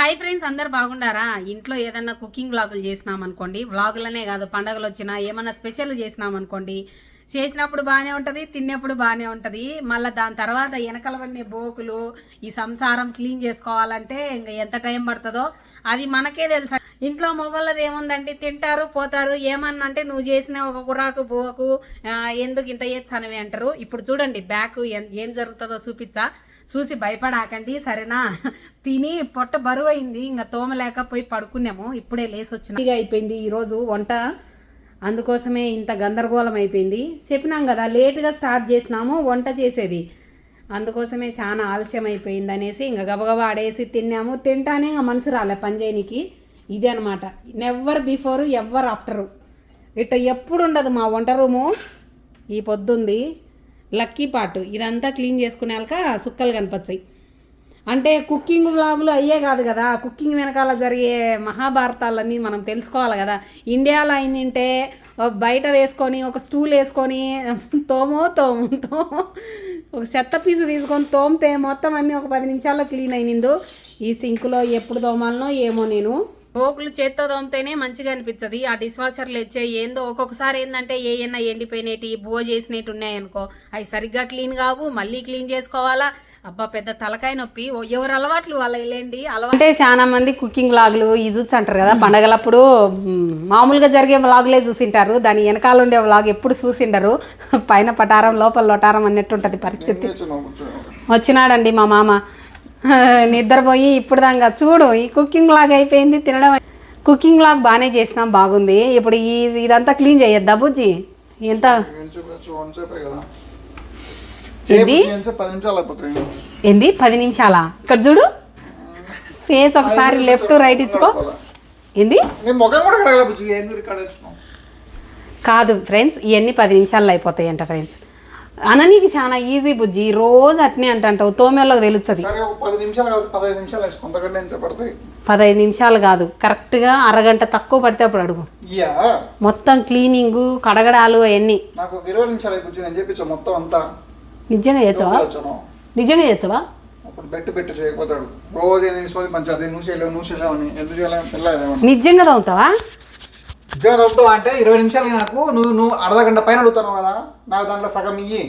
Hi friends అందరు బాగుండారా? ఇంట్లో ఏదన్నా కుకింగ్ వ్లాగులు చేసినాం అనుకోండి వ్లాగులనే కాదు పండగలు వచ్చినా ఏమన్నా స్పెషల్ చేసినాం అనుకోండి చేసినప్పుడు బాగానే ఉంటుంది తిన్నప్పుడు బాగానే ఉంటుంది. మళ్ళీ దాని తర్వాత వెనకలవన్నీ బోకులు ఈ సంసారం క్లీన్ చేసుకోవాలంటే ఇంకా ఎంత టైం పడుతుందో అది మనకే తెలుసు. ఇంట్లో మొగళ్ళది ఏముందండి? తింటారు పోతారు. ఏమన్నా అంటే నువ్వు చేసిన ఒక కురాకు బోకు ఎందుకు ఇంత చేయొచ్చు అంటారు. ఇప్పుడు చూడండి బ్యాక్ ఏం జరుగుతుందో చూపించా చూసి భయపడాకండి సరేనా? తిని పొట్ట బరువు అయింది ఇంకా తోమలేక పోయి పడుకున్నాము. ఇప్పుడే లేసి వచ్చిన అయిపోయింది ఈరోజు వంట. అందుకోసమే ఇంత గందరగోళం అయిపోయింది. చెప్పినాం కదా లేట్గా స్టార్ట్ చేసినాము వంట చేసేది. అందుకోసమే చాలా ఆలస్యం అయిపోయింది అనేసి ఇంకా గబగబా ఆడేసి తిన్నాము. తింటానే ఇంకా మనసు రాలే పని చేయనికి ఇదే అనమాట నెవర్ బిఫోర్ ఎవర్ ఆఫ్టర్ ఇట్ట ఎప్పుడు ఉండదు మా వంట రూము. ఈ పొద్దుంది. Lucky part. ఇదంతా క్లీన్ చేసుకునేక సుక్కలు కనిపించాయి అంటే కుకింగ్ వ్లాగులు అయ్యే కాదు కదా. కుకింగ్ వెనకాల జరిగే మహాభారతాలన్నీ మనం తెలుసుకోవాలి కదా. ఇండియాలో అయిందంటే బయట వేసుకొని ఒక స్టూల్ వేసుకొని తోమో తోము తోమో. ఒక చెత్త పీసు తీసుకొని తోమితే మొత్తం అన్నీ ఒక పది నిమిషాల్లో క్లీన్ అయినిందో ఈ సింకులో ఎప్పుడు తోమాలనో ఏమో నేను. పోకులు చేత్తో తోమితేనే మంచిగా అనిపిస్తుంది. ఆ డిష్ వాషర్లు వచ్చే ఏందో ఒక్కొక్కసారి ఏంటంటే ఏ ఎన్న ఎండిపోయినవి బో చేసినట్టు ఉన్నాయనుకో అవి సరిగ్గా క్లీన్ కావు మళ్ళీ క్లీన్ చేసుకోవాలా? అబ్బా పెద్ద తలకాయ నొప్పి. ఎవరు అలవాట్లు వాళ్ళ వెళ్ళండి అలవాటు అంటే చాలా మంది కుకింగ్ వ్లాగులు ఈ చూసి అంటారు కదా పండగలప్పుడు మామూలుగా జరిగే వ్లాగులే చూసింటారు. దాని వెనకాల ఉండే వ్లాగ్ ఎప్పుడు చూసిండరు. పైన పటారం లోపల లొటారం అన్నట్టు ఉంటుంది పరిస్థితి. వచ్చినాడండి మా మామ. నిద్రపోయి ఇప్పుడు దాకా చూడు ఈ కుకింగ్ లాగ్ అయిపోయింది తినడం కుకింగ్ లాగ్ బాగానే చేసినాం బాగుంది. ఇప్పుడు ఈ ఇదంతా క్లీన్ చేయొద్దా బుజ్జి? ఎంత? ఏంది? పది నిమిషాలు ఇక్కడ చూడు. ఫేస్ ఒకసారి లెఫ్ట్ రైట్ ఇచ్చుకో. ఏంది? కాదు ఫ్రెండ్స్ ఇవన్నీ పది నిమిషాల్లో అయిపోతాయి అంట ఫ్రెండ్స్ అననీకి చాలా ఈజీ బుజ్జి. రోజు అట్నే అంటావు తోమేళ్ళకి తెలుస్తుంది. పదహైదు నిమిషాలు కాదు కరెక్ట్గా అరగంట తక్కువ పడితే అప్పుడు అడుగు. మొత్తం క్లీనింగు కడగడాలు అవన్నీ. నిజంగా వచ్చాను. నిజంగా చేస్తావా? అప్పుడు బెట్టు పెట్టు చేయకపోతాడు. రోజు ఏం తీసుకోవాలి మంచి అది నువ్వు చేయలేవు నువ్వు చేయలేవు అని. ఎందుకు నిజంగా తవ్వుతావా ఉద్యోగం అంటే ఇరవై నిమిషాలు నాకు నువ్వు నువ్వు అర్ధ గంట పైన అడుగుతావు కదా నాకు దాంట్లో సగం ఇయ్యి.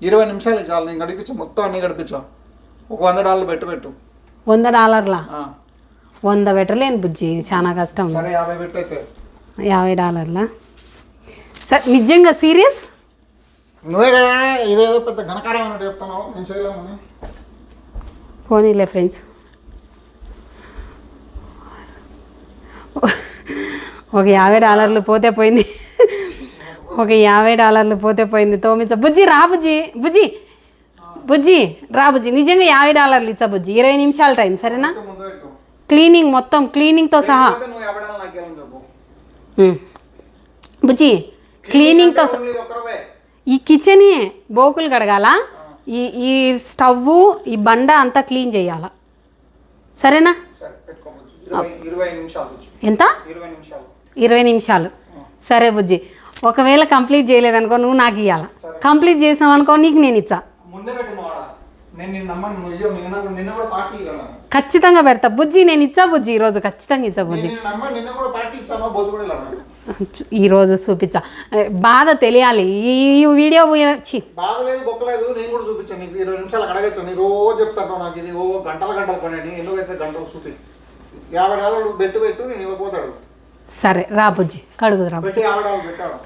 ఇరవై నిమిషాలు చాలు నేను గడిపించా మొత్తం అన్ని గడిపించా. ఒక వంద డాలర్లు పెట్టు పెట్టు. వంద డాలర్లా. వంద పెట్టలేను బుజ్జి చాలా కష్టం. సరే యాభై పెట్టు అయితే. యాభై డాలర్లా? సరే నిజంగా సీరియస్? నువ్వే కదా ఇదేదో పెద్ద ఘనకారం అన్నట్టు చెప్తాను నేను చేయలేమని పోనీలే ఫ్రెండ్స్. ఒక యాభై డాలర్లు పోతే పోయింది. ఒక యాభై డాలర్లు పోతే పోయింది. తోమించ బుజ్జి రా బుజ్జి. బుజ్జి. బుజ్జి రా బుజ్జి. నిజంగా యాభై డాలర్లు ఇచ్చా బుజ్జి. ఇరవై నిమిషాల టైం సరేనా? క్లీనింగ్ మొత్తం క్లీనింగ్తో సహా. బుజ్జి క్లీనింగ్తో ఈ కిచెనే బోకులు కడగాల? ఈ ఈ స్టవ్ ఈ బండ అంతా క్లీన్ చేయాల? సరేనా. ఎంత? ఇరవై నిమిషాలు. సరే బుజ్జి ఒకవేళ కంప్లీట్ చేయలేదనుకో నువ్వు నాకు ఇవ్వాల కంప్లీట్ చేసావు అనుకో నీకు నేను ఇచ్చా. ఖచ్చితంగా పెడతా. బుజ్జి నేను ఇచ్చా బుజ్జి ఈరోజు ఖచ్చితంగా ఇచ్చా బుజ్జి. ఈరోజు చూపించా. బాధ తెలియాలి. ఈ వీడియో పోయిన- ఛీ. బాధ లేదు బొక్కలేదు నేను కూడా చూపించాను నీకు. ఇరవై నిమిషాలు అడగచ్చు నీ రోజు చెప్తాను నాకు ఇది. ఓ గంటల గంటలు కొనండి ఎందుకైతే గంటలు చూపి? యాభై డాలర్లు బెట్టు పెట్టు నేను ఇవ్వకపోతాడు సరే రా బుజ్జి. కడుగు రా పెట్టి యాభై డాలర్లు పెట్టాడు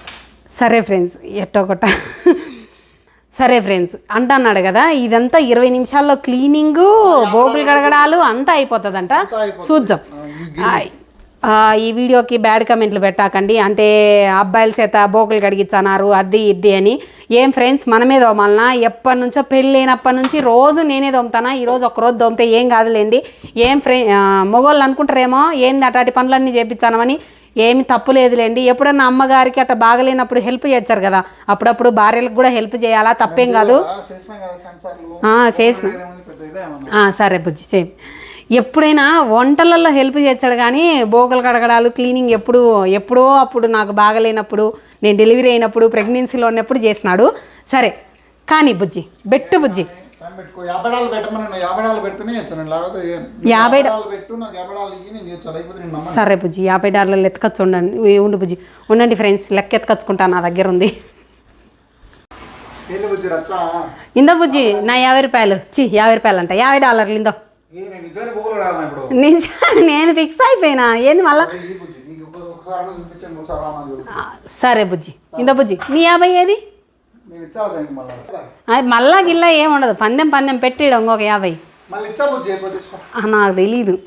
సరే ఫ్రెండ్స్ ఎట్టో కొట్ట. సరే ఫ్రెండ్స్ అంటున్నాడు కదా ఇదంతా ఇరవై నిమిషాల్లో క్లీనింగ్ బోగులు కడగడాలు అంతా అయిపోతుందంట. చూద్దాం. ఈ వీడియోకి బ్యాడ్ కమెంట్లు పెట్టాకండి. అంటే అబ్బాయిల చేత బోకులు కడిగిచ్చన్నారు అది ఇది అని. ఏం ఫ్రెండ్స్ మనమే దోమాలనా? ఎప్పటి నుంచో పెళ్ళైనప్పటి నుంచి రోజు నేనే దోముతానా? ఈరోజు ఒక రోజు దోమితే ఏం కాదులేండి. ఏం ఫ్రె మొగోళ్ళు అనుకుంటారేమో ఏంది అటాటి పనులన్నీ చేపించానమని ఏమి తప్పు లేదులేండి. ఎప్పుడన్నా అమ్మగారికి అట్లా బాగలేనప్పుడు హెల్ప్ చేస్తారు కదా. అప్పుడప్పుడు భార్యలకు కూడా హెల్ప్ చేయాలా? తప్పేం కాదు. చేసినాం సరే బుజ్జి సేమ్ ఎప్పుడైనా వంటలలో హెల్ప్ చేస్తాడు కానీ బోగలు కడగడాలు క్లీనింగ్ ఎప్పుడు ఎప్పుడో అప్పుడు నాకు బాగలేనప్పుడు నేను డెలివరీ అయినప్పుడు ప్రెగ్నెన్సీలో ఉన్నప్పుడు చేసినాడు. సరే కానీ బుజ్జి బెట్టు బుజ్జి. యాభై సరే బుజ్జి యాభై డాలర్లు ఎత్తుకొచ్చు ఉండండి. ఉండు బుజ్జి. ఉండండి ఫ్రెండ్స్ లెక్క ఎత్తుకొచ్చుకుంటా నా దగ్గర ఉంది. ఇందో బుజ్జి నా యాభై రూపాయలు. చి యాభై రూపాయలు అంట యాభై డాలర్లు ఇందో. నేను ఫిక్స్ అయిపోయినా. ఏంది మళ్ళా? సరే బుజ్జి. ఇందో బుజ్జి నీ యాభై ఏది? మళ్ళీ? అది మళ్ళా గిల్లా ఏం ఉండదు. పందెం పందెం పెట్టిడు ఇంకొక యాభై. నాకు తెలీదు.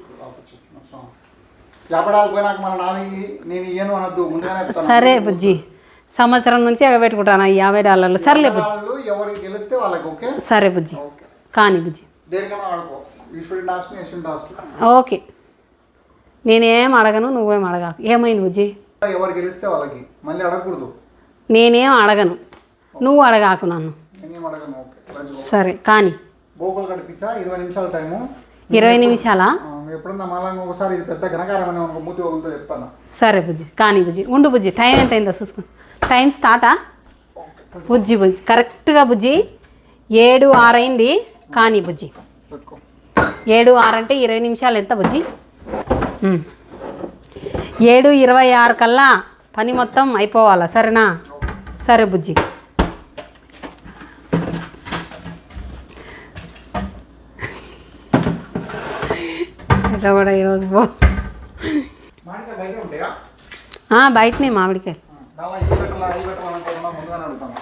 సరే బుజ్జి. సంవత్సరం నుంచి ఎగబెట్టుకుంటాను యాభై డాలర్లు? సర్లే బుజ్జి. సరే బుజ్జి. కానీ బుజ్జి. ఓకే. నేనేం అడగను నువ్వేం అడగాకు. ఏమైంది బుజ్జి ఎవరు గెలిస్తే వాళ్ళకి? మళ్ళీ అడగకూడదు. నేనేం అడగను. నువ్వు అడగాకు నన్ను. సరే కానీ. గోకులు ఇరవై నిమిషాల టైము. ఇరవై నిమిషాలా? ఎప్పుడన్నా మళ్ళీ ఒకసారి ఇది పెద్ద ఘనకారం మూతి చెప్తాను? సరే బుజ్జి కానీ బుజ్జి ఉండు బుజ్జి టైం ఎంత అయిందో చూసుకో. టైం స్టార్టా? బుజ్జి బుజ్జి కరెక్ట్గా బుజ్జి ఏడు ఆరైంది కానీ బుజ్జి. ఏడు ఆరు అంటే ఇరవై నిమిషాలు ఎంత బుజ్జి. ఏడు ఇరవై ఆరు కల్లా పని మొత్తం అయిపోవాలా? సరేనా? సరే బుజ్జి. ఇట్లా కూడా ఈరోజు పో బయటనే మామిడికాయ. దానిలో ఈ పెట్టాలా ఈ పెట్టాలనుకోకుండా ముందుగానే అడుగుతాను.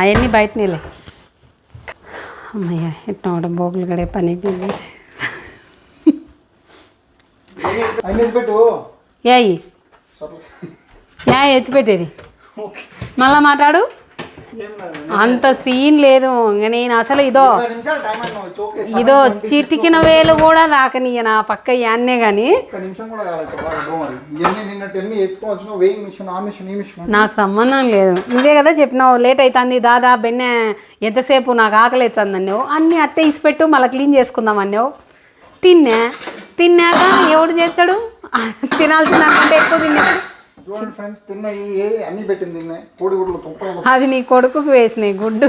అవన్నీ బయటనేలే. అమ్మయ్య కూడా బోగులు గడే పని? అయిపోయింది ఏయ్ సర్లే. యా ఎత్తిపెట్టేది మళ్ళా మాట్లాడు. ఏం అంత సీన్ లేదు. ఇంక నేను అసలు ఇదో ఇదో చిటికిన వేలు కూడా దాకనీయ నా పక్క యాన్నే కానీ నాకు సంబంధం లేదు. నువ్వే కదా చెప్పినావు లేట్ అవుతుంది దాదా బెన్నె ఎంతసేపు నాకు ఆకలి అవుతుంది అన్నావు అన్నీ అట్టే ఇసిపెట్టు మళ్ళీ క్లీన్ చేసుకుందాం అన్నావు. తిన్నా. తిన్నాక ఎవడు చేస్తాడు? తినాల్సిన అంటే ఎక్కువ తిన్నాడు చూడండి ఫ్రెండ్స్ తిన్నాయి ఏ అన్నీ పెట్టింది తిన్నాయి కోడిగుడ్లు తుప్పలు అది నీ కొడుకుకు వేసినాయి గుడ్డు.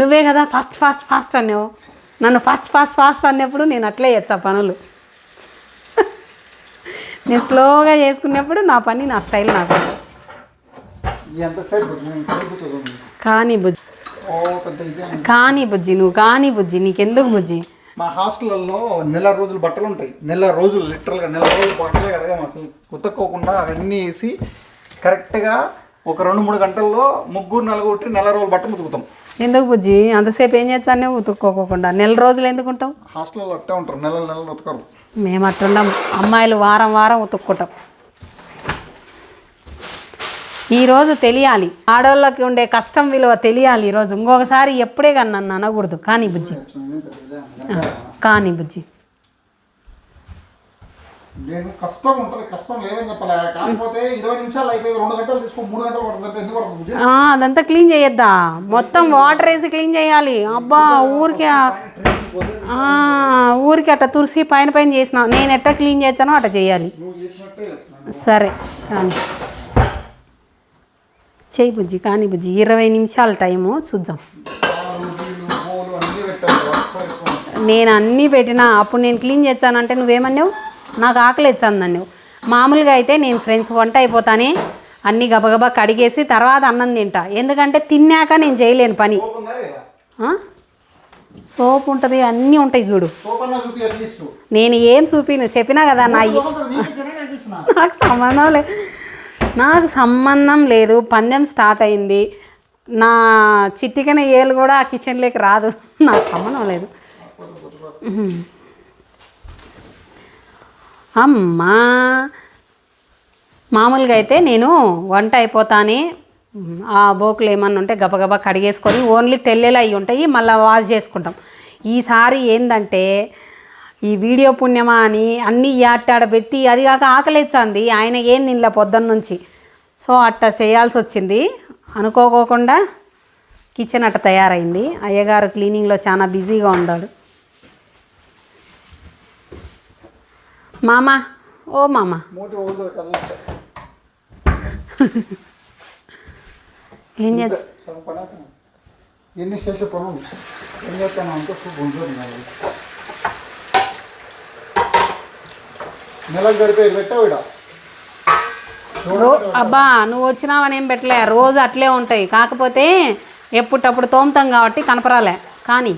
నువ్వే కదా ఫాస్ట్ ఫాస్ట్ ఫాస్ట్ అన్నావు. నన్ను ఫాస్ట్ ఫాస్ట్ ఫాస్ట్ అన్నప్పుడు నేను అట్లే చేస్తా పనులు. నేను స్లోగా చేసుకున్నప్పుడు నా పని నా స్టైల్ నాకు. కానీ బుజ్జి. కానీ బుజ్జి నువ్వు కానీ బుజ్జి నీకెందుకు బుజ్జి? మా హాస్టల్లో నెల రోజులు బట్టలు ఉంటాయి. నెల రోజులు లిటరల్గా నెల రోజులు బట్టలే కడగాం అసలు. ఉతక్కోకుండా అవన్నీ వేసి కరెక్ట్గా ఒక రెండు మూడు గంటల్లో ముగ్గురు నలుగురు నెల రోజులు బట్టలు ఉతుకుతాం. ఎందుకు బుజ్జి? అంతసేపు ఏం చేస్తానే ఉతుక్కోకుండా నెల రోజులు ఎందుకు ఉంటావు హాస్టల్లో అట్టే ఉంటారు. నెలలు నెలలు ఉతకరు. మేము అట్లుండం అమ్మాయిలు వారం వారం ఉతుక్కుంటాం. ఈరోజు తెలియాలి. ఆడవాళ్ళకి ఉండే కష్టం విలువ తెలియాలి ఈరోజు ఇంకొకసారి ఎప్పుడే కానీ నన్ను అనకూడదు. కానీ బుజ్జి. కానీ బుజ్జి. నేను కష్టం ఉంటుంది కష్టం లేదని చెప్పలే. కాకపోతే ఇరవై నిమిషాలు అయిపోయింది రెండు గంటలు తీసుకో మూడు గంటలు పడుతుంది అంటే ఎందుకు పడుతుంది బుజ్జి? ఆ, అదంతా క్లీన్ చేయొద్దా? మొత్తం వాటర్ వేసి క్లీన్ చేయాలి. అబ్బా ఊరికి ఊరికి అట్ట తులసి పైన పైన చేసిన. నేను ఎట్ట క్లీన్ చేస్తానో అట్ట చేయాలి. సరే కానీ చేయి బుజ్జి కానీ బుజ్జి ఇరవై నిమిషాల టైము చూద్దాం. నేను అన్నీ పెట్టినా అప్పుడు నేను క్లీన్ చేస్తానంటే నువ్వేమన్నావు? నాకు ఆకలి ఇచ్చాను మామూలుగా అయితే నేను ఫ్రెండ్స్ వంట అయిపోతానే అన్నీ గబగబా కడిగేసి తర్వాత అన్నం తింటా. ఎందుకంటే తిన్నాక నేను చేయలేను పని. సోప్ ఉంటుంది అన్నీ ఉంటాయి చూడు. నేను ఏం చూపిను చెప్పినా కదా నా నాకు సంబంధం లేదు. నాకు సంబంధం లేదు. పందెం స్టార్ట్ అయింది. నా చిట్టికన ఏలు కూడా ఆ కిచెన్లోకి రాదు. నాకు సంబంధం లేదు. అమ్మా. మామూలుగా అయితే నేను వంట అయిపోతానే ఆ బోకులు ఏమన్నా ఉంటే గబగబా కడిగేసుకొని ఓన్లీ తెల్లెలు అవి ఉంటాయి మళ్ళీ వాష్ చేసుకుంటాం. ఈసారి ఏంటంటే ఈ వీడియో పుణ్యమా అని అన్నీ ఆటాడ పెట్టి అది కాక ఆకలిచ్చింది ఆయన ఏం నిన్న పొద్దున్న నుంచి. సో అట్ట చేయాల్సి వచ్చింది. అనుకోకోకుండా కిచెన్ అట్ట తయారైంది. అయ్యగారు క్లీనింగ్లో చాలా బిజీగా ఉన్నాడు మామ ఓ మామ. ఏం చేస్తా సగం పని అవుతుంది. ఎన్ని చేసే పనులు ఏం చేస్తాను అంటే ఉంటుంది నెలకు గడిపేది పెట్టావు ఇడ? రో అబ్బా నువ్వు వచ్చినావని ఏం పెట్టలే. రోజు అట్లే ఉంటాయి. కాకపోతే ఎప్పుడప్పుడు తోముతాం కాబట్టి కనపరాలే. కానీ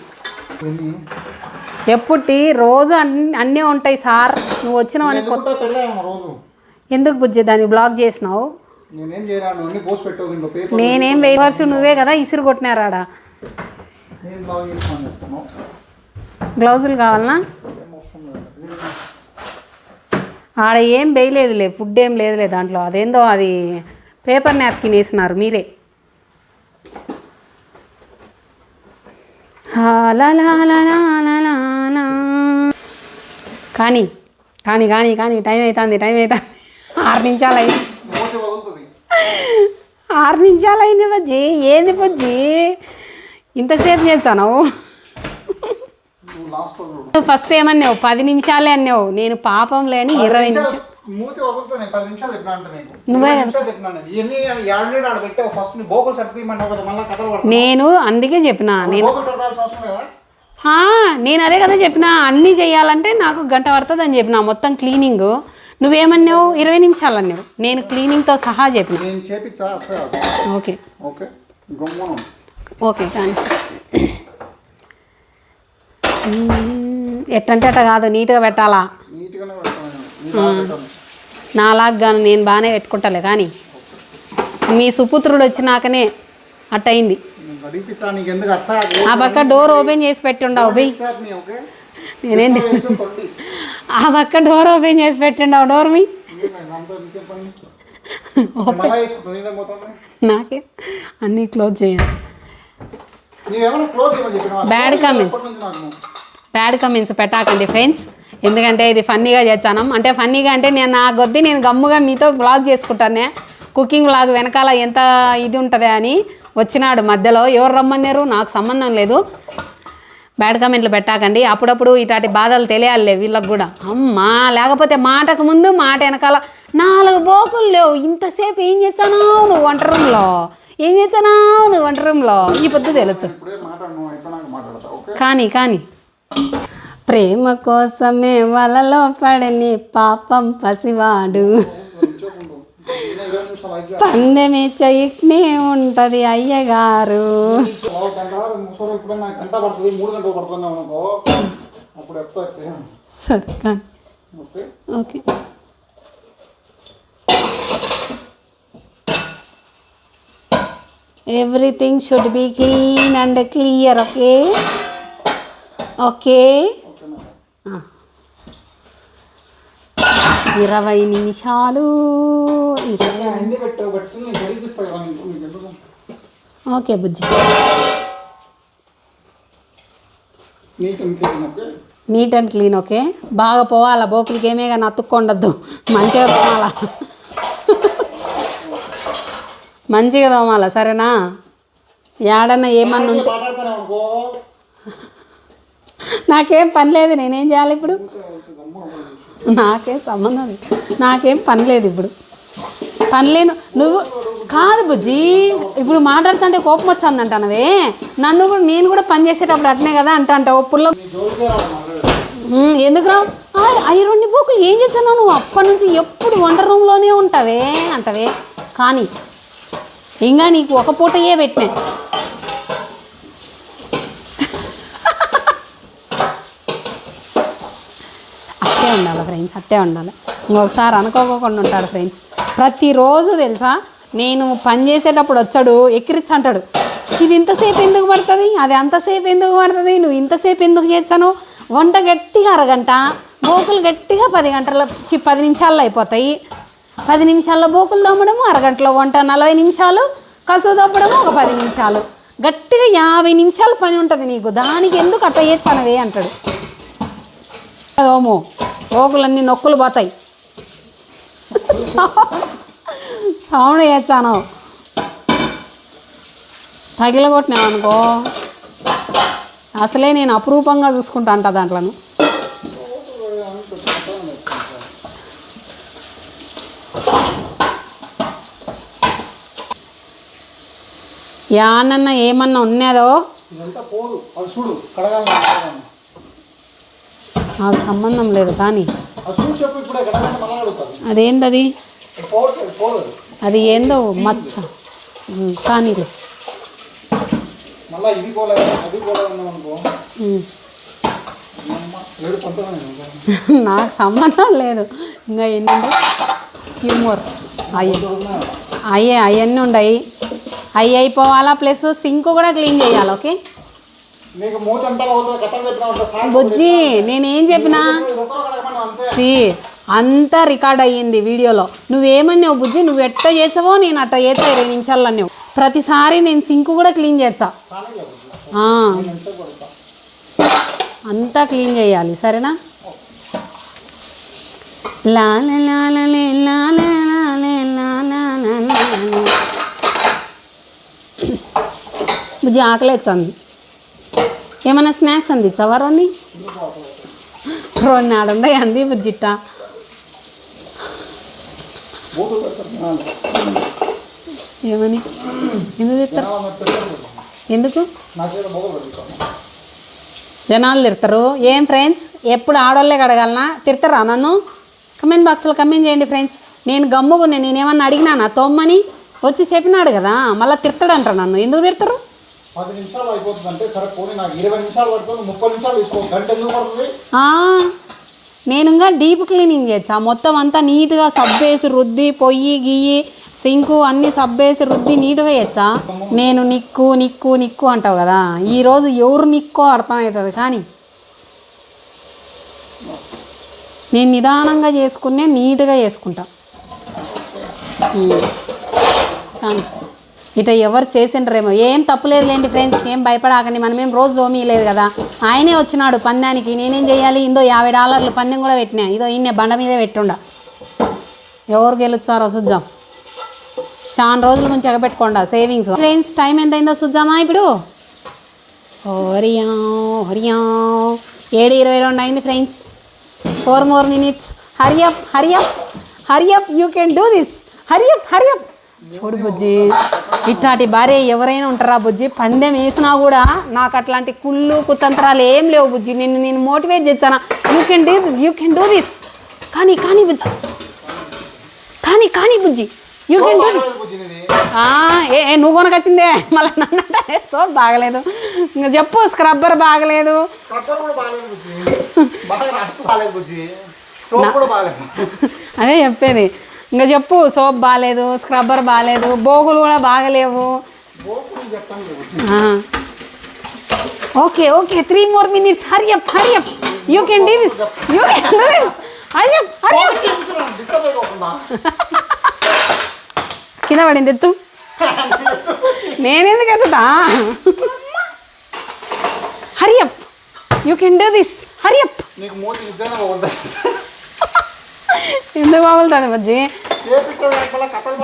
ఎప్పుటి రోజు అన్ని అన్నీ ఉంటాయి సార్. నువ్వు వచ్చినావని ఎందుకు బుజ్జి దాన్ని బ్లాక్ చేసినావు? నేనేం వేయవచ్చు నువ్వే కదా ఇసురు కొట్టినారాడా? గ్లౌజులు కావాలనా? ఆడ ఏం వేయలేదులే ఫుడ్ ఏం లేదులే దాంట్లో. అదేందో అది పేపర్ నాప్కిన్ వేసినారు మీరే. కానీ కానీ కానీ కానీ టైం అవుతుంది టైం అవుతుంది ఆరు నిమిషాలు అయింది. ఆరు నిమిషాలు అయింది బజ్జి. ఏంది బజ్జి? ఇంతసేపు చేస్తాను ఫస్ట్ ఏమన్నావు? పది నిమిషాలే అన్నావు. నేను పాపం లేని ఇరవై నిమిషాలు మూతి వదులుతుంది నేను పది నిమిషాలు చెప్పినా అంటే నీకు. నువ్వే ఇరవై నిమిషాలు చెప్పినాను ఇవన్నీ ఏడు ఆడ పెట్టావు? ఫస్ట్ నీ బోకులు సర్టిఫికెట్ కదా మళ్ళీ కథలు పడతావు? నేను అందుకే చెప్పిన. నేను బోకులు సర్దాల్సిన అవసరం లేదా? ఆ, నేను అదే కదా చెప్పిన. అన్నీ చేయాలంటే నాకు గంట పడుతుంది అని చెప్పిన. మొత్తం క్లీనింగ్ నువ్వేమన్నావు? ఇరవై నిమిషాలు అన్నావు. నేను క్లీనింగ్తో సహా చెప్పిన. ఓకే. ఓకే. ఓకే కానీ మ్మ్, ఎట్టంటే అట్ట కాదు నీట్గా పెట్టాలా? నీట్గానే పెడతాను నేను. బాగానే పెట్టుకుంటాలే కానీ మీ సుపుత్రుడు వచ్చినాకనే అట్టయింది. ఆ పక్క డోర్ ఓపెన్ చేసి పెట్టుండవు బై ఓకే? నేనేం కొండి ఆ పక్క డోర్ ఓపెన్ చేసి పెట్టిండవు డోర్ మీ. నీకే అన్నీ క్లోజ్ చేయాలి. నీవేమైనా క్లోజ్ ప్యాడ్ బ్యాడ్ కమెంట్స్ పెట్టాకండి ఫ్రెండ్స్. ఎందుకంటే ఇది ఫన్నీగా చేస్తాను. అంటే ఫన్నీగా అంటే నేను నా కొద్దీ నేను గమ్ముగా మీతో బ్లాగ్ చేసుకుంటానే. కుకింగ్ బ్లాగ్ వెనకాల ఎంత ఇది ఉంటుంది అని వచ్చినాడు మధ్యలో. ఎవరు రమ్మన్నారు? నాకు సంబంధం లేదు. బ్యాడ్ కమెంట్లు పెట్టాకండి. అప్పుడప్పుడు ఇట్లాంటి బాధలు తెలియాలి వీళ్ళకి కూడా. అమ్మా లేకపోతే మాటకు ముందు మాట వెనకాల నాలుగు బోకులు లేవు. ఇంతసేపు ఏం చేస్తాను నువ్వు వంట రూమ్లో? ఏం చేస్తాను నువ్వు వంట రూమ్లో? ఈ పొద్దు తెలుసు కానీ కానీ ప్రేమ కోసమే వలలో పడని పాపం పసివాడు. పందెమి చట్నీ ఉంటది అయ్యగారు. సరే okay. Everything should be clean and clear okay okay. ఇరవై నిమిషాలు. Okay Bujji. Neat and clean okay? బాగా పోవాలా బోకులకి ఏమే కానీ అతుక్కుండద్దు. మంచిగా తోమాలా మంచిగా తోమాలా సరేనా? ఏడన్నా ఏమన్నా ఉంటే నాకేం పని లేదు నేనేం చేయాలి ఇప్పుడు? నాకేం సంబంధం నాకేం పని లేదు ఇప్పుడు. పని లేను. నువ్వు కాదు బుజ్జి. ఇప్పుడు మాట్లాడుతుంటే కోపం వచ్చింది అంటానవే నన్ను కూడా నేను కూడా పని చేసేటప్పుడు అట్నే కదా అంట అంటావు పుల్ల ఎందుకు రావు? అవి రెండు బుక్కులు ఏం చేసావు నువ్వు? అప్పటి నుంచి ఎప్పుడు వంట రూమ్లోనే ఉంటావే అంటవే. కానీ ఇంకా నీకు ఒక పూటయే పెట్టినా. అట్టే ఉండాలి ఫ్రెండ్స్ అట్టే ఉండాలి. ఇంకొకసారి అనుకోకుండా ఉంటాడు ఫ్రెండ్స్. ప్రతిరోజు తెలుసా నేను పని చేసేటప్పుడు వచ్చాడు ఎక్కిరిచ్చి అంటాడు ఇది ఇంతసేపు ఎందుకు పడుతుంది? అది అంతసేపు ఎందుకు పడుతుంది? నువ్వు ఇంతసేపు ఎందుకు చేస్తాను వంట గట్టిగా అరగంట బోకులు గట్టిగా పది గంటల చి పది నిమిషాల్లో అయిపోతాయి. పది నిమిషాల్లో బోకులు తోమడము అరగంటలో వంట నలభై నిమిషాలు కసువు తోపడము ఒక పది నిమిషాలు. గట్టిగా యాభై నిమిషాలు పని ఉంటుంది నీకు దానికి ఎందుకు అట్లా చేస్తానవే అంటాడు. ఓమో పోగులన్నీ నొక్కులు పోతాయి. సౌండ్ వేస్తాను తగిలగొట్టినామనుకో అసలే నేను అపురూపంగా చూసుకుంటా అంట దాంట్లను. యానన్న ఏమన్నా ఉన్నదో? చూడు నాకు సంబంధం లేదు కానీ అది అది అది ఏందో మచ్చ. కానీ నాకు సంబంధం లేదు. ఇంకా ఎన్ని హ్యూమర్ అయ్యే అయ్యే అవన్నీ ఉన్నాయి అవి అయిపోవాలా? ప్లస్ సింక్ కూడా క్లీన్ చేయాలి ఓకే? బుజ్జి నేనేం చెప్పినా సి అంతా రికార్డ్ అయ్యింది వీడియోలో నువ్వేమన్నావు బుజ్జి నువ్వు ఎట్ట చేసావో నేను అట్ట చేస్తా ఇరవై నిమిషాల్లో నువ్వు ప్రతిసారి నేను సింక్ కూడా క్లీన్ చేస్తా అంతా క్లీన్ చేయాలి సరేనా లా లా లా లా లే, లా లా లా లే, లా లా లా లా లా. బుజ్జి ఏమైనా స్నాక్స్ అందించావా రోన్ని రోన్ని ఆడుండే అంది బుజ్జిట్ట ఏమని? ఎందుకు తెస్తారు ఎందుకు? జనాలు తిడతారు. ఏం ఫ్రెండ్స్? ఎప్పుడు ఆడోళ్ళే కడగలనా? తిడతారా నన్ను? కమెంట్ బాక్స్లో కమెంట్ చేయండి ఫ్రెండ్స్. నేను గమ్ముగున్నా నేనేమన్నా అడిగినానా? తోమ్మని? వచ్చి చెప్పినాడు కదా మళ్ళీ తిడతాడంటారు నన్ను. ఎందుకు తిడతారు? పది నిమిషాలు అయిపోతుంది అంటే సరే పోనీ నాకు ఇరవై నిమిషాలు పడుతుంది ముప్పై నిమిషాలు తీసుకో. గంట ఎందుకు పడుతుంది? నేను ఇంకా డీప్ క్లీనింగ్ చేచ్చా మొత్తం అంతా నీట్గా సబ్బేసి రుద్ది పొయ్యి గియ్యి సింకు అన్ని సబ్బేసి రుద్ది నీట్గా చేచ్చా నేను నిక్కు నిక్కు నిక్కు అంటావు కదా. ఈరోజు ఎవరు నిక్కో అర్థమవుతుంది కానీ నేను నిదానంగా చేసుకునే నీట్గా చేసుకుంటా. కానీ ఇట ఎవరు చేసిండ్రేమో. ఏం తప్పులేదులేండి ఫ్రెండ్స్ ఏం భయపడాకండి మనమేం రోజు దోమియలేదు కదా. ఆయనే వచ్చినాడు పందానికి నేనేం చేయాలి? ఇందో యాభై డాలర్లు పందెం కూడా పెట్టినా. ఇదో ఈయన బండ మీదే పెట్టుండా. ఎవరు గెలుచారో చూద్దాం. చాలా రోజుల నుంచి ఎగబెట్టుకోండా సేవింగ్స్ ఫ్రెండ్స్ టైం ఎంత అయిందో చూద్దామా ఇప్పుడు? హరియా హరియా ఏడు ఇరవై రెండు అయింది friends four more minutes hurry up hurry up hurry up you can do this hurry up hurry up చూడు బుజ్జి. ఇట్లాంటి భార్య ఎవరైనా ఉంటారా బుజ్జి? పందెం వేసినా కూడా నాకు అట్లాంటి కుళ్ళు కుతంత్రాలు ఏం లేవు బుజ్జి. నిన్ను నేను మోటివేట్ చేస్తాను? You can do you can do this కానీ కానీ బుజ్జి. కానీ కానీ బుజ్జి. యూ కెన్ డూ దిస్ ఏ నువ్వు కొనకొచ్చిందే? మళ్ళీ నన్ను అంటే సోప్ బాగలేదు. ఇంకా చెప్పు స్క్రబ్బర్ బాగాలేదు. అదే చెప్పేది. ఇంకా చెప్పు సోప్ బాగాలేదు స్క్రబ్బర్ బాగాలేదు బోగులు కూడా బాగలేవు. Okay okay three more minutes hurry up hurry up you can do this you can do this hurry up hurry up hurry up కింద పడింది ఎత్తు. నేనెందుకు ఎత్తుతా? Hurry up you can do this hurry up నీకు ఎందుకు బాగుంటుంది బుజ్జి?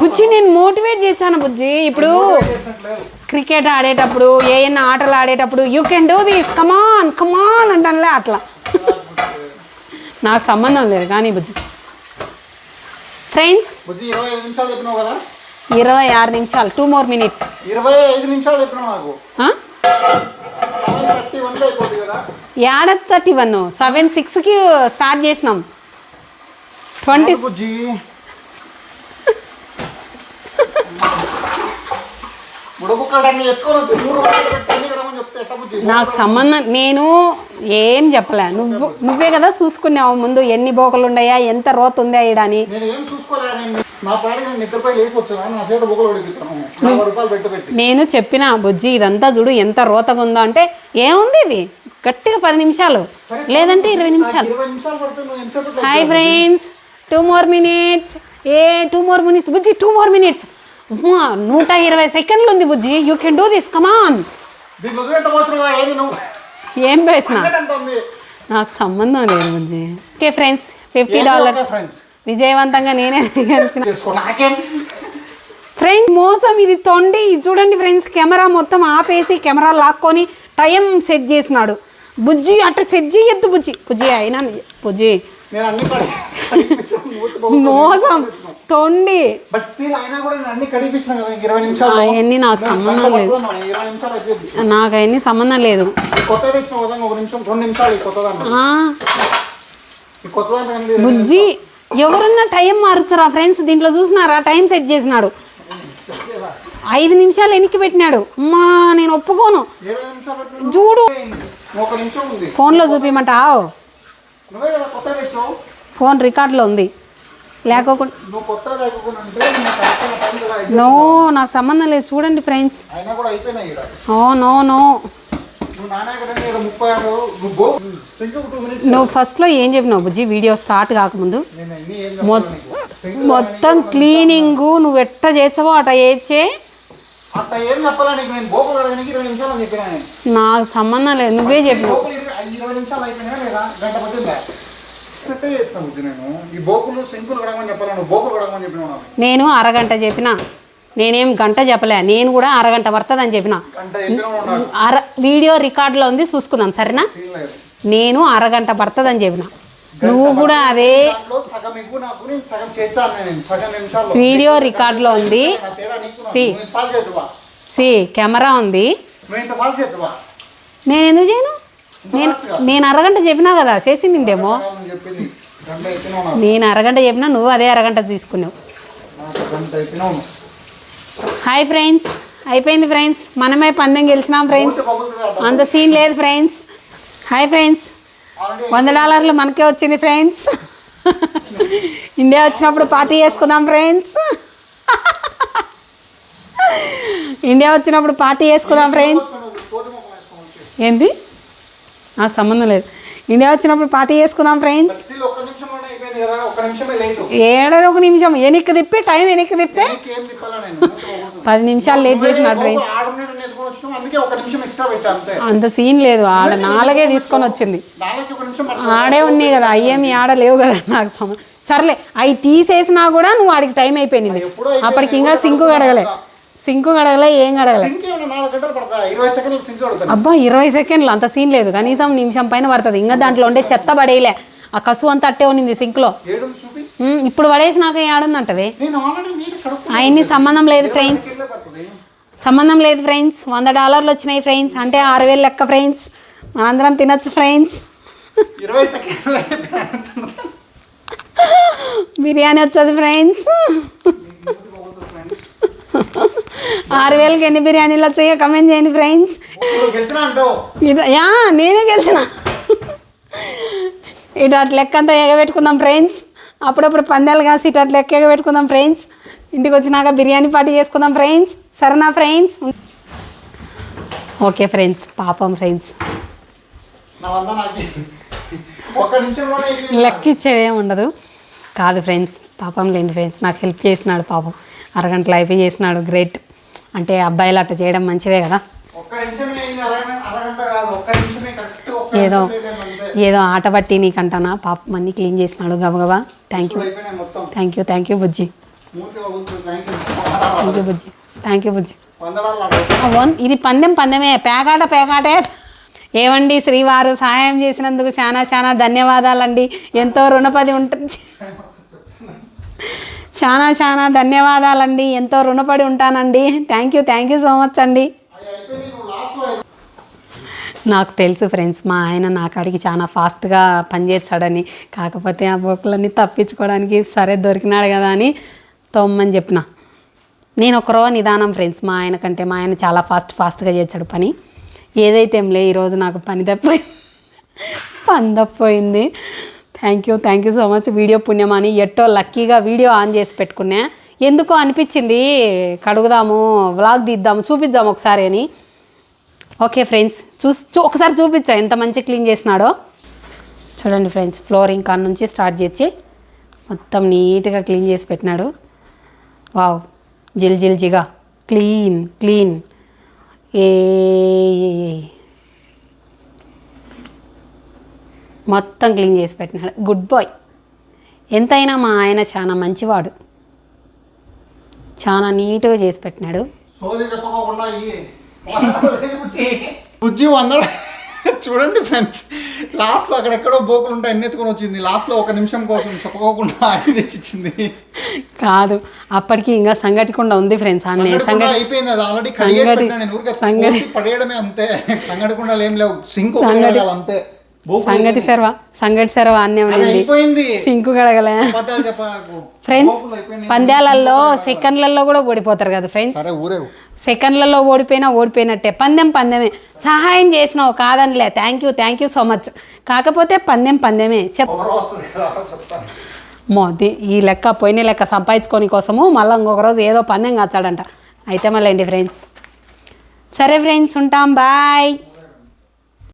బుజ్జి నేను motivate చేశాను బుజ్జి. ఇప్పుడు క్రికెట్ ఆడేటప్పుడు ఏమైనా ఆటలు ఆడేటప్పుడు you can do this come on come on అంటానులే అట్లా. నాకు సంబంధం లేదు కానీ బుజ్జి. ఫ్రెండ్స్ ఇరవై ఆరు నిమిషాలు. టూ మోర్ మినిట్స్ ఇరవై ఐదు నిమిషాలు యాడ థర్టీ వన్? సెవెన్ సిక్స్కి స్టార్ట్ చేసినాం. ట్వంటీ బుజ్జి. నాకు సంబంధం నేను ఏం చెప్పలే. నువ్వు నువ్వే కదా చూసుకున్నావు ముందు ఎన్ని బోకలు ఉన్నాయా ఎంత రోత ఉందా ఈడ అని నేను చెప్పిన బుజ్జి ఇదంతా చూడు ఎంత రోతగా ఉందో అంటే ఏముంది ఇది? గట్టిగా పది నిమిషాలు. లేదంటే ఇరవై నిమిషాలు. Hi friends. Two more minutes ఏ టూ మోర్ మినిట్స్ బుజ్జి టూ మోర్ మినిట్స్ నూట ఇరవై సెకండ్లు ఉంది బుజ్జి. You can do this come on ఏం వేసిన? నాకు సంబంధం లేదు బుజ్జి. ఓకే ఫ్రెండ్స్ ఫిఫ్టీ డాలర్స్ విజయవంతంగా నేనే ఫ్రెండ్స్ మోసం ఇది తొండి. ఇది చూడండి ఫ్రెండ్స్ కెమెరా మొత్తం ఆపేసి కెమెరా లాక్కొని టైం సెట్ చేసినాడు. బుజ్జి అట్ట సెట్ చేయొద్దు బుజ్జి. బుజ్జి అయినా బుజ్జి నేను అన్ని. మోసం తొండి. బట్ స్టిల్ అయినా కూడా నేను అన్ని కడిపించాను కదా ఇంక ఇరవై నిమిషాలు అవన్నీ నాకు సంబంధం లేదు. ఇరవై నిమిషాలు అయిపోయింది నాకు అవన్నీ సంబంధం లేదు. కొత్త తెచ్చిన విధంగా ఒక నిమిషం రెండు నిమిషాలు బుజ్జి ఎవరన్నా టైం మారుస్తారా ఫ్రెండ్స్? దీంట్లో చూసినారా? టైం సెట్ చేసినాడు. ఐదు నిమిషాలు వెనక్కి పెట్టినాడు. అమ్మా నేను ఒప్పుకోను. చూడు. ఫోన్లో చూపిమంటావు నువ్వే కదా కొత్త తెచ్చావు ఫోన్ రికార్డులో ఉంది. లేకోకుండా అంటే. నో నాకు సంబంధం లేదు. చూడండి ఫ్రెండ్స్. ఓ నో నో నువ్వు ఫస్ట్లో ఏం చెప్పినావు బుజ్జి? వీడియో స్టార్ట్ కాకముందు. మొత్తం క్లీనింగ్ నువ్వు ఎట్ట చేసావో ఏం చెప్పాలా నీకు? సంబంధం లేదు. నువ్వే చెప్పినావు ఇరవై నిమిషాలు అయిపోయినా లేదా గంట పట్టిందా నేను. ఈ బోకులు సింపుల్ కడగమని చెప్పాలా? నువ్వు బోకులు కడగమని చెప్పినావు నాకు. నేను అరగంట చెప్పిన. నేనేం గంట చెప్పలే. నేను కూడా అరగంట పడుతుంది అని చెప్పిన అర వీడియో రికార్డులో ఉంది చూసుకుందాం. సరేనా? నేను అరగంట పడుతుంది అని చెప్పిన నువ్వు కూడా అదే వీడియో రికార్డులో ఉంది. సి. సి కెమెరా ఉంది. నేను ఎందుకు చేయను? నేను నేను అరగంట చెప్పినా కదా అయిపోయినావు నాకు నేను అరగంట చెప్పినా నువ్వు అదే అరగంట తీసుకున్నావు. హాయ్ ఫ్రెండ్స్ అయిపోయింది ఫ్రెండ్స్ మనమే పందెం గెలిచినాం ఫ్రెండ్స్. అంత సీన్ లేదు ఫ్రెండ్స్ హాయ్ ఫ్రెండ్స్ వంద డాలర్లు మనకే వచ్చింది ఫ్రెండ్స్ ఇండియా వచ్చినప్పుడు పార్టీ చేసుకుందాం ఫ్రెండ్స్ ఇండియా వచ్చినప్పుడు పార్టీ చేసుకుందాం ఫ్రెండ్స్. ఏంది? నాకు సంబంధం లేదు. ఇండియా వచ్చినప్పుడు పార్టీ చేసుకుందాం ఫ్రెండ్స్. But still ఒక్క నిమిషంలోనే అయిపోయింది కదా ఒక్క నిమిషమే లేటు. ఏడో ఒక నిమిషం వెనక్కి తిప్పి టైం వెనక్కి తిప్పితే పగులుతుంది. పది. నిమిషాలు లేట్ చేసినాడు ఫ్రెండ్స్. అంతే. సీన్ లేదు ఆడ నాలుగే తీసుకొని వచ్చింది. ఆడే ఉన్నాయి కదా అయ్యేమి ఆడ లేవు కదా నాకు సర్లే అవి తీసేసినా కూడా నువ్వు ఆడికి టైం అయిపోయింది. అప్పటికి ఇంకా సింకు గడగలే సింకు గడగలే ఏం పడుతుంది అబ్బా ఇరవై సెకండ్లు అంత సీన్ లేదు. కనీసం నిమిషం పైన పడుతుంది. ఇంకా దాంట్లో ఉండే చెత్త పడేయలే. ఆ కసు అంతా అట్టే ఉన్నింది సింక్లో. ఇప్పుడు పడేసి నాకు ఆడుందంటది? నేను ఆల్రెడీ నీటి కడుపు ఆయన్ని సంబంధం లేదు ఫ్రెండ్స్. సంబంధం లేదు ఫ్రెండ్స్. వంద డాలర్లు వచ్చినాయి ఫ్రెండ్స్. అంటే ఆరు వేలు లెక్క ఫ్రెండ్స్. మనందరం తినొచ్చు ఫ్రెండ్స్. బిర్యానీ వచ్చేది ఫ్రెండ్స్. ఆరు వేలకి ఎన్ని బిర్యానీలు వచ్చాయో కమెంట్ చేయండి ఫ్రెండ్స్ యా నేనే గెలిచిన. ఇటు అటు లెక్క అంతా ఎగబెట్టుకుందాం ఫ్రెండ్స్ అప్పుడప్పుడు పందాలు కాసి ఇటు అటు లెక్క ఎగబెట్టుకుందాం ఫ్రెండ్స్ ఇంటికి వచ్చినాక బిర్యానీ పార్టీ చేసుకుందాం ఫ్రెండ్స్ సరేనా ఫ్రెండ్స్ ఓకే ఫ్రెండ్స్ పాపం ఫ్రెండ్స్. లెక్క ఇచ్చేదేం ఉండదు. కాదు ఫ్రెండ్స్ పాపం లేండి ఫ్రెండ్స్ నాకు హెల్ప్ చేసినాడు పాపం. అరగంటలో అయిపోయి చేసినాడు గ్రేట్ అంటే అబ్బాయిలు అట్లా చేయడం మంచిదే కదా. ఏదో. ఏదో ఆట పట్టి నీకంటానా? పాపం అన్ని క్లీన్ చేసినాడు గబగబా thank you thank you thank you Bujji. Thank you బుజ్జి. థ్యాంక్ యూ బుజ్జి. ఇది పందెం పందెమే పేకాట పేకాటే ఏమండి శ్రీవారు సహాయం చేసినందుకు చాలా చాలా ధన్యవాదాలండి. ఎంతో రుణపడి ఉంటుంది చాలా చాలా ధన్యవాదాలండి. ఎంతో రుణపడి ఉంటానండి. Thank you thank you so much అండి. నాకు తెలుసు ఫ్రెండ్స్ మా ఆయన నా కాడికి చాలా ఫాస్ట్గా పనిచేస్తాడని. కాకపోతే ఆ బొక్కలన్నీ తప్పించుకోవడానికి సరే దొరికినాడు కదా అని తొమ్మని చెప్పిన. నేను ఒకరో నిదానం ఫ్రెండ్స్ మా ఆయన కంటే మా ఆయన చాలా ఫాస్ట్ ఫాస్ట్గా చేస్తాడు పని. ఏదైతే ఏంలే ఈరోజు నాకు పని తప్పిపోయింది పని తప్పిపోయింది thank you thank you so much video పుణ్యమని. ఎట్టో లక్కీగా వీడియో ఆన్ చేసి పెట్టుకున్నా. ఎందుకో అనిపించింది? కడుగుదాము వ్లాగ్ తీద్దాము చూపిద్దాము ఒకసారి అని. ఓకే ఫ్రెండ్స్ చూసి చూ ఒకసారి చూపించా. ఎంత మంచి క్లీన్ చేసినాడో. చూడండి ఫ్రెండ్స్ ఫ్లోరింగ్ కాన్ నుంచి స్టార్ట్ చేసి మొత్తం నీట్గా క్లీన్ చేసి పెట్టినాడు. వావ్ జిల్ జిల్ జిగా. క్లీన్ క్లీన్ ఏ. మొత్తం క్లీన్ చేసి పెట్టినాడు. గుడ్ బాయ్ ఎంతైనా మా ఆయన చాలా మంచివాడు. చాలా నీట్గా చేసి పెట్టినాడు. బుజ్జి వందడ చూడండి ఫ్రెండ్స్ లాస్ట్లో అక్కడెక్కడో బోకులు ఉంటాయి అన్ని ఎత్తుకొని వచ్చింది. లాస్ట్లో ఒక నిమిషం కోసం చెప్పుకోకుండా ఆయన తెచ్చిచ్చింది. కాదు అప్పటికి ఇంకా సంగటికుండా ఉంది ఫ్రెండ్స్ అన్నీ సంగటి అయిపోయింది అది ఆల్రెడీ సంగటి- పడేయడమే అంతే. సంగడికుండా ఏం లేవు. సింక్ అంతే. సంగటి సెరవ సంగటి సెరవ అన్నీ సింకు కడగలే. ఫ్రెండ్స్. పంద్యాలలో సెకండ్లలో కూడా ఓడిపోతారు కదా ఫ్రెండ్స్? సెకండ్లలో ఓడిపోయినా ఓడిపోయినట్టే. పందెం పందెమే. సహాయం చేసినావు కాదనిలే. Thank you thank you so much కాకపోతే పందెం పందెమే. చెప్. మోది ఈ లెక్క పోయిన లెక్క సంపాదించుకొని కోసము మళ్ళీ ఇంకొక రోజు ఏదో పందెం కాచాడంట. అయితే మళ్ళీ ఫ్రెండ్స్? సరే ఫ్రెండ్స్ ఉంటాం. బాయ్